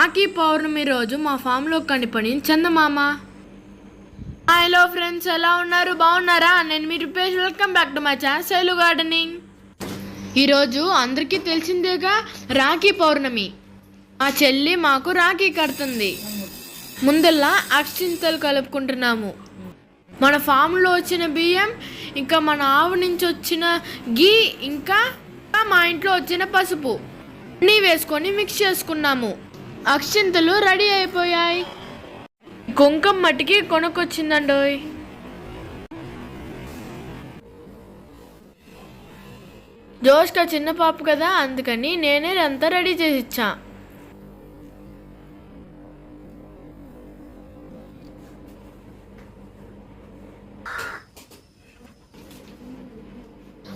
రాఖీ పౌర్ణమి రోజు మా ఫామ్లో కనిపడి చందమామ హలో ఫ్రెండ్స్ ఎలా ఉన్నారు? బాగున్నారా? నేను మీ Rupesh. Welcome back to my channel Shailu gardening. ఈరోజు అందరికీ తెలిసిందేగా రాఖీ పౌర్ణమి. మా చెల్లి మాకు రాఖీ కడుతుంది. ముందల్లా అక్షింతలు కలుపుకుంటున్నాము. మన ఫామ్లో వచ్చిన బియ్యం ఇంకా మన ఆవు నుంచి వచ్చిన గీ ఇంకా మా ఇంట్లో వచ్చిన పసుపు అన్నీ వేసుకొని మిక్స్ చేసుకున్నాము. అక్షింతలు రెడీ అయిపోయాయి. కుంకం మట్టికి కొనుక్కొచ్చిందండోయ్. జోష్క చిన్న పాప కదా అందుకని నేనే అంతా రెడీ చేసి ఇచ్చా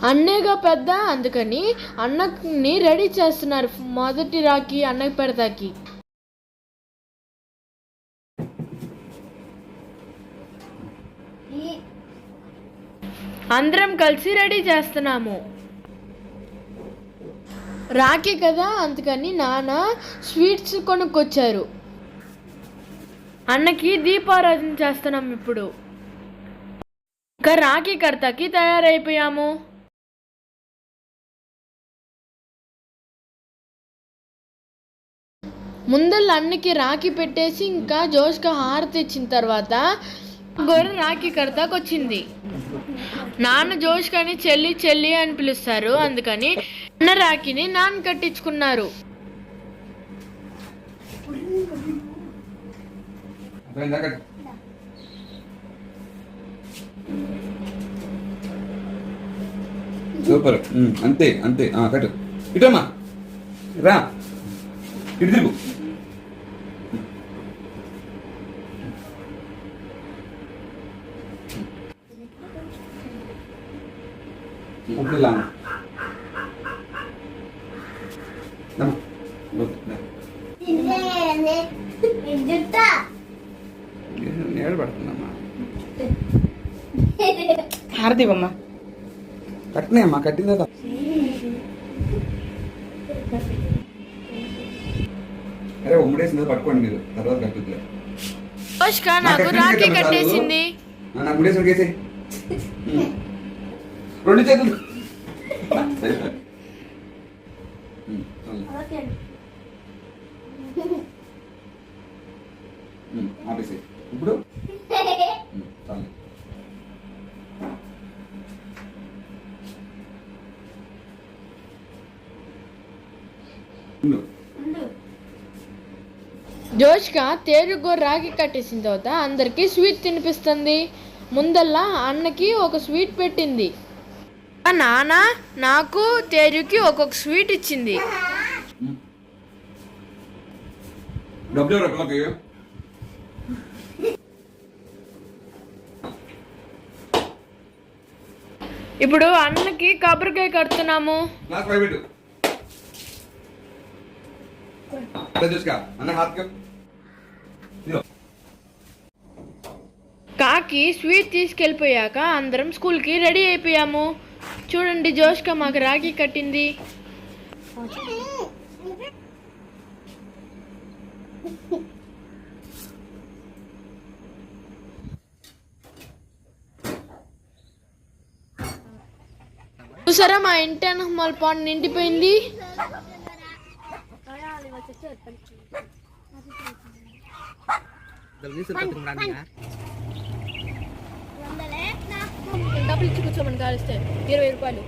అన్నేగా పెద్ద అందుకని అన్నని రెడీ చేస్తున్నారు. మొదటి రాకి అన్నకి పెడతాకి. అందరం కలిసి రెడీ చేస్తున్నాము. రాఖీ కదా అందుకని నాన్న స్వీట్స్ కొనుక్కొచ్చారు. అన్నకి దీపారాధన చేస్తున్నాం ఇప్పుడు. ఇంకా రాఖీ కర్తకి తయారైపోయాము. ముందల్ల అన్నకి రాఖీ పెట్టేసి ఇంకా జోష్క హారతి ఇచ్చిన తర్వాత గొర్రె రాఖీ కర్తకు వచ్చింది నాన్న జోష్ జోష్కని చెల్లి చెల్లి అని పిలుస్తారు. అందుకని అన్న రాఖీని నాన్న కట్టించుకున్నారు. సూపర్. అంతే అంతే. కట్టు ఇటమ్మా. రా. ఇటు తిరుగు. పడుతుందమ్మా హారతి ఇవ్వమ్మా కట్టినా అమ్మా కట్టిన తర్వాత అరే ఉమ్మడేసింది పట్టుకోండి మీరు తర్వాత కట్టుద్దిలే నాకు రాఖీ కట్టేసింది నా గుడేసి ఒకేసి రెండు చేతులు. ఆపేసేయ్. ఇప్పుడు? చాలు. జోష్క తేరుగో రాఖీ కట్టేసిన తర్వాత అందరికి స్వీట్ తినిపిస్తుంది. ముందల్లా అన్నకి ఒక స్వీట్ పెట్టింది. నాన్న నాకు తేరుకి ఒక్కొక్క స్వీట్ ఇచ్చింది. ఇప్పుడు అన్నకి కొబ్బరికాయ కడుతున్నాము. కాకి స్వీట్ తీసుకెళ్ళిపోయాక అందరం స్కూల్కి రెడీ అయిపోయాము. చూడండి జోష్క మాకు రాఖీ కట్టింది. చూసారా మా ఇంటి మళ్ళీ పాండ్ నిండిపోయింది. పిలిచి కూర్చోమని కాలిస్తే ఇరవై రూపాయలు.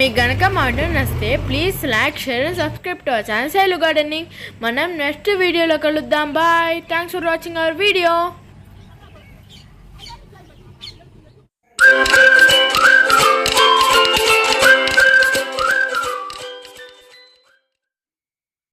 మీకు గనక మా వీడియో నచ్చితే please like share and subscribe to our channel Shailu gardening. మనం నెక్స్ట్ వీడియోలో కలుద్దాం. Bye thanks for watching our video